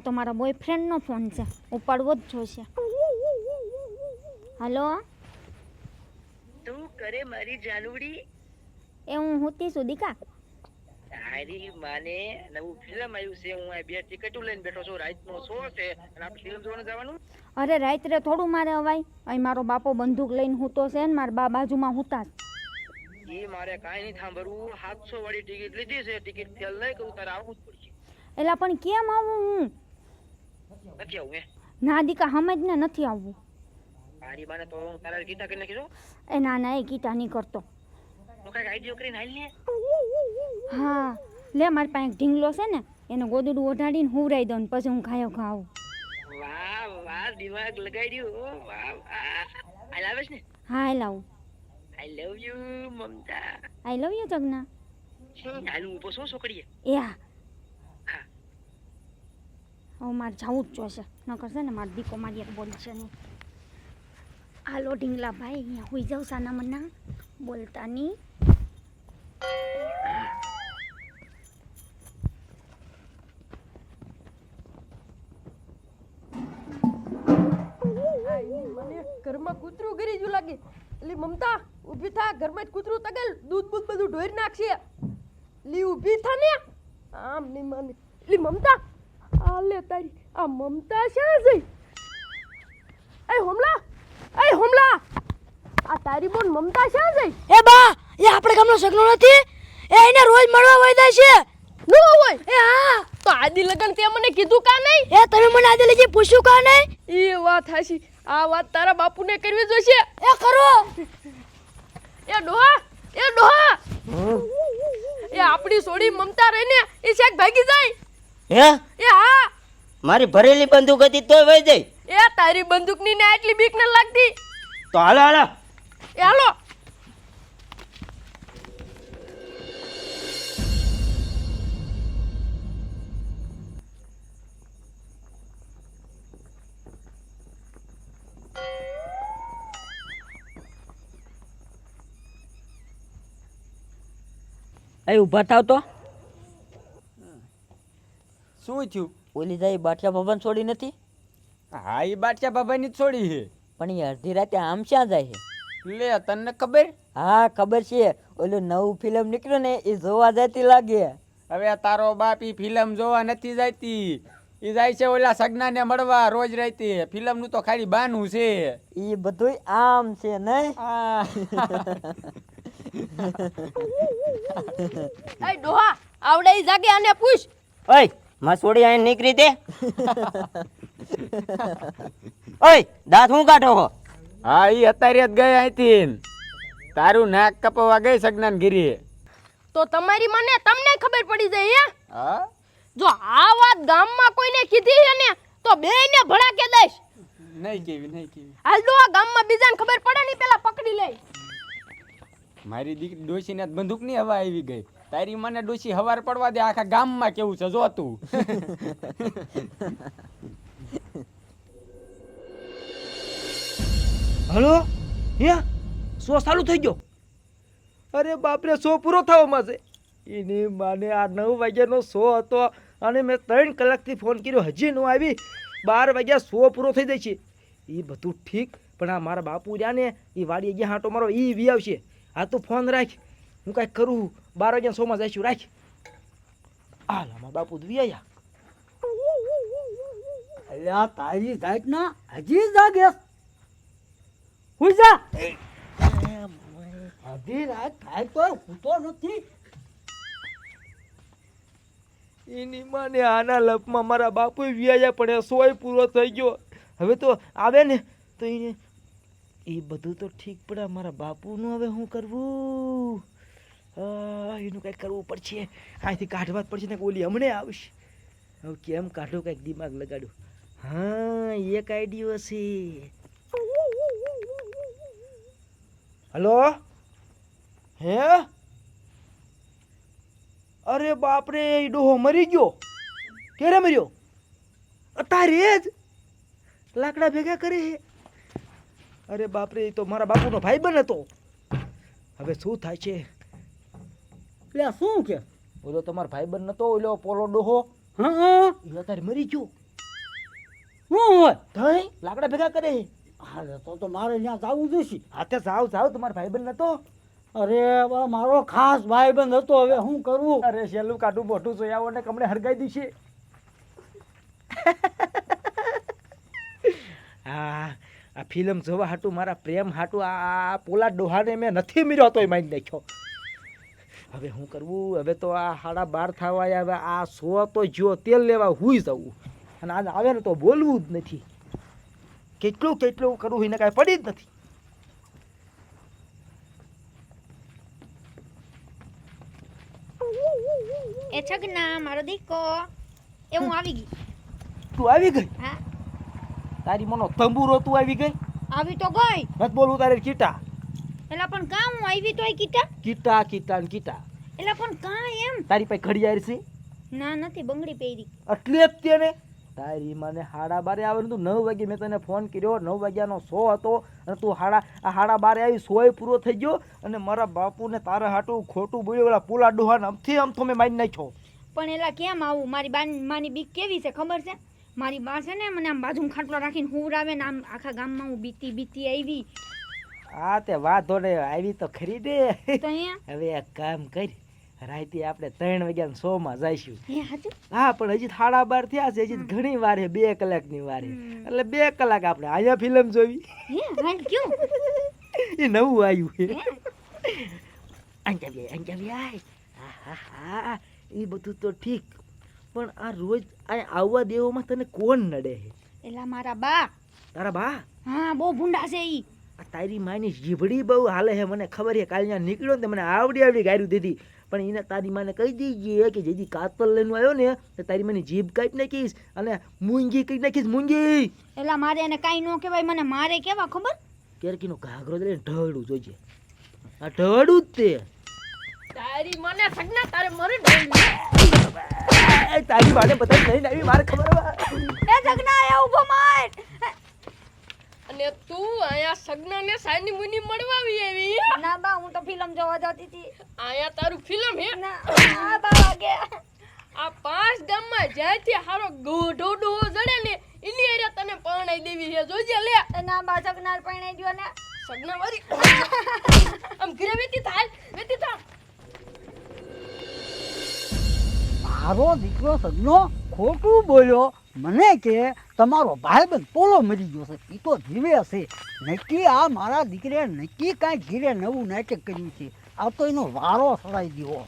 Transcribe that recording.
આ તો મારા બોયફ્રેન્ડનો ફોન છે. ઉપાડવો જ જોઈશે હલો? તું કરે મારી જાનુડી એ હું હુતી છું દીકા. તારી માને નવું ફિલ્મ આવ્યું છે હું આ બે ટિકિટો લઈને બેઠો છું રાતનો શો છે અને આપણે ફિલ્મ જોવા જવાનું? અરે રાત્રે થોડું મારે અવાય. અહીં મારો બાપો બંદૂક લઈને હૂતો છે ને મારા બા બાજુમાં હૂતા એ મારે કાંઈ નહીં સાંભળવું. સાતસો વાળી ટિકિટ લીધી છે ટિકિટ ફેલ નહીં કરું તારે આવવું જ પડશે. એટલે પણ કેમ આવું હું? નથી આવું એ. ના દીકા સમજ ને નથી આવવું. મારી બાને તો હું તારા ગીતા કરી નાખીશું એ ના ના એ ગીતા નહીં કરતો. હું કાંઈક આઈડિયો કરીને હાલ ને હા લે મારી પાસે ઢીંગલો છે ને એને ગોદડું ઓઢાડીને હુવરાઈ દઉં પછી હું ખાયો ખાઉં. વાહ વાહ દિમાગ લગાડ્યું દઉં વાહ આઈ લાવે ને? હા આઈ લાવું I love you Mamta. I love you Jagna. હાલ હું ઊભો છું છોકરીએ હા હવે મારે જવું જ જોઈશે નકર છે ને મારો દીકો મારી એક બોલશે નહીં. હાલો ઢીંગલા ભાઈ અહીંયા હોઈ જાઉં સાના મના બોલતા નહીં. ઘરમાં કૂતરું ગરી જ લાગે. એટલે મમતા, ઊભી થા, ઘરમાં જ કૂતરું તગેલ. દૂધ બૂધ બધું ઢોરી નાખશે. લી, ઊભી થા ને. આમ નહીં મમતા આ લે તારી આ મમતા શ્યાં જઈ એ હોમલા! એ હોમલા! આ તારી બોન મમતા શા જઈ એ બા એ આપણે ગામનો સગનો નથી. એ એને રોજ મળવા વૈદા છે. નો હોય? એ હા. તો આદિ લગન તે મને કીધું કા નહીં? એ તમે મને આજે લઈ પૂછ્યું કા નહીં? એ વાત હાશી આ વાત તારા બાપુને કરવી જોઈશે એ કરો. એ ડોહા એ ડોહા. એ આપણી સોડી મમતા રહીને એ શેક ભાગી જાય. હે? એ હા. મારી ભરેલી બંદૂક હતી તોય વહી જઈ એ તારી બંદૂકની ને આટલી બીક ન લાગતી. તો હાલો હાલો. એ હાલો. એ ઊભા થાવ તો. શું થયું? ઓલી જાય બાટિયા ભવન છોડી નથી? હા એ બાટિયા જ છોડી છે. પણ એ અડધી રાતે આમ ક્યાં જાય છે? લે તને ખબર? હા ખબર છે. ઓલું નવું ફિલ્મ નીકળ્યું ને એ જોવા જતી લાગે. હવે તારો બાપ ઈ ફિલ્મ જોવા નથી જતી. એ જાય છે ઓલા સગનાને મળવા રોજ રહેતી ફિલ્મનું તો ખાલી બાનું છે. એ બધું આમ છે ને? એ ડોહા આવડે ઈ જાગે આને પૂછ. ઓય! માં છોડી અહીં નીકળી તે. ઓય દાંત હું કાઢો હો? હા ઈ અત્યારે જ ગઈ અહીંથી. તારું નાક કપાવા ગઈ સગનાન ગીરી તો તમારી મને તમને ખબર પડી જાય હે? હા? જો આ વાત ગામમાં કોઈને કીધી હે ને તો બેયને ભડાકે દઈશ. નહીં કેવી નહીં કેવી. હાલ ડોહા ગામમાં બીજાને ખબર પડે ને પેલા પકડી લે મારી દીક ડોશીને બંદૂકની હવા આવી ગઈ. તારી મને ડોશી હવાર પડવા દે, આખા ગામમાં કેવું છે, જો તું. હલો? હે? શો ચાલુ થઈ ગયો? અરે બાપરે શો પૂરો થવામાં છે એની માને આ નવ વાગ્યાનો શો હતો અને મેં ત્રણ કલાકથી ફોન કર્યો. હજી ન આવી. બાર વાગ્યા શો પૂરો થઈ જાય છે. એ બધું ઠીક, પણ આ મારા બાપુ રહ્યા ને એ વાડી ગયા હાંટો મારો એ વી આવશે. આ તું ફોન રાખ. હું કાંઈક કરું બાર વાગ્યા શોમાં જઈશું. રાખ. આલામાં બાપુ તો આવ્યા અલ્યા તારી જાત ના હજી જાગે. હું જા. અડધી રાત થાય તો નથી. એની માને આના લપમાં મારા બાપુ વ્યાયા પણ સોય પૂરો થઈ ગયો. હવે તો આવે ને તો એને એ બધું તો ઠીક પડે મારા બાપુનું હવે શું કરવું? એનું કંઈક કરવું પડશે. અહીંથી કાઢવા જ પડશે, ને ઓલી હમણે આવશે. હવે કેમ કાઢો, કંઈક દિમાગ લગાડ્યું હા, એક આઈડિયો હશે. હલો? હે? અરે બાપરે, એ ડોહો મરી ગયો. ક્યારે મર્યો? તારે જ. લાકડા ભેગા કરે છે. અરે બાપરે એ તો મારા બાપુનો ભાઈ બન હતો. હવે શું થાય છે? લે શું કે? ઓલો તમારો ભાઈ બન નતો ઓલો પોલો ડોહો. હા એ અત્યારે મરી ગયો. શું હોય? થઈ લાકડા ભેગા કરે. હા તો તો મારે ત્યાં જવું જોઈશે. હાથે જાવ જાવ તમારા ભાઈબંધ નતો. અરે મારો ખાસ ભાઈબંધ હતો હવે શું કરવું અરે શેલું કાઢું મોટું આવો ને કમણે હરગાઈ દીશે. આ આ ફિલ્મ જોવા હાટું મારા પ્રેમ હાટું આ પોલા ડોહાને મેં નથી મીર્યો તોય મારી નાખ્યો. હવે શું કરવું? હવે તો આ સાડા બાર થવા હવે આ સો તો જો તેલ લેવા હુઈ જવું. અને આજ આવે ને તો બોલવું જ નથી. કેટલું કેટલું કરવું એને કાંઈ પડી જ નથી. એ છગના મારો દીકો. એ હું આવી ગઈ. તું આવી ગઈ? હા. તારી મનો તંબુરો તું આવી ગઈ? આવી તો ગઈ. મત બોલવું તારે કીટા? એલા પણ કા હું આવી તો કીટા? કીટા કીટા ને કીટા. એલા પણ કા એમ. તારી પાસે ઘડિયાળ છે? ના નથી બંગડી પહેરી. એટલે જ તેને. તારી મને હાડા બારે આવે તું નવ વાગે મેં તને ફોન કર્યો. નવ વાગ્યાનો સો હતો અને તું હાડા આ હાડા બારે આવી સોય પૂરો થઈ ગયો અને મારા બાપુને તારા હાટું ખોટું બોલ્યો એલા પુલા ડોહાને અમથી અમથો મેં મારી નાખ્યો. પણ એલા કેમ આવું? મારી બાની માની બીક કેવી છે? ખબર છે? મારી બા છે ને મને આમ બાજુમાં ખાટલો રાખીને હુવડાવે ને આમ આખા ગામમાં હું બીતી બીતી આવી. આ તે વાંધો ને આવી તો ખરી દે. હવે એક કામ કરી રાતે આપણે ત્રણ વાગ્યા સો માં જઈશું હા પણ હજી સાડા બાર થયા છે હજી ઘણી વાર બે કલાકની વાર. એટલે બે કલાક આપણે અહીંયા ફિલ્મ જોવી. હે એ નવું આવ્યું છે. અંજાવી અંજાવી હા હા હા એ બધું તો ઠીક. પણ આ રોજ આ આવવા દેવામાં તને કોણ નડે છે એલા મારા બા. તારા બા? હા બહુ ભૂંડા છે ઈ. આ તારી માની જીભડી બહુ હાલે છે મને ખબર છે કાલે ત્યાં નીકળ્યો ને મને આવડી આવડી ગાયરું દીધી. પણ એને તારી માને કહી દીધી કે જેથી કાતલ લઈને આવ્યો ને તો તારી માની જીભ કાપી નાખીશ અને મૂંગી કહી નાખીશ મૂંગી. એલા મારે એને કાંઈ ન કહેવાય મને મારે કેવા ખબર? કેરકીનો ઘાઘરો લઈને ઢળું જોજે. આ ઢળું જ તે. તારી મને સગના તારે મરે એ તારી માને બધા નહીં આવી મારે ખબર. એ જગના એ ઊભો માર અને તું આયા સગ્ન સગનાને સાની મુની મળવા આવી ના બા હું તો ફિલ્મ જોવા જતી હતી. આયા તારું ફિલ્મ હે? ના આ બા વાગે. આ પાંચ ગામમાં જ્યાંથી હારો ગોઢો ડોહો જડે ને એની એરિયા તને પરણાઈ દેવી છે. જોજે લે. ના બા જગનાર પરણાઈ ગયો ને. સગના વાળી મારો દીકરો સગનો ખોટું બોલ્યો. મને કે તમારો ભાઈબંધ પોલો મરી ગયો છે. એ તો જીવે હશે નક્કી આ મારા દીકરે નક્કી કાંઈ ઘીરે નવું નાટક કર્યું છે. આ તો એનો વારો સડાઈ દીધો